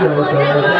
yang.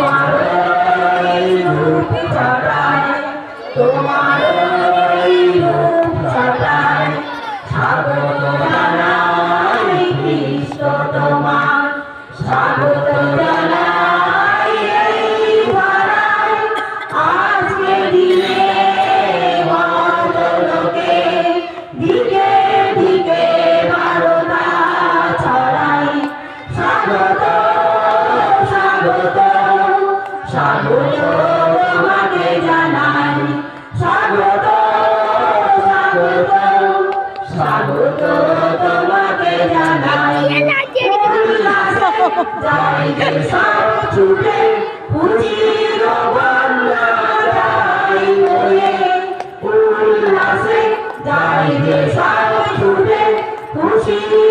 স্বাগত তোমাকে জানাই স্বাগত স্বাগত স্বাগত তোমাকে জানাই যাই সব ছুটে পুঁজির বাংলা যাই ওয়ে উল্লাসে যাই সব ছুটে খুশির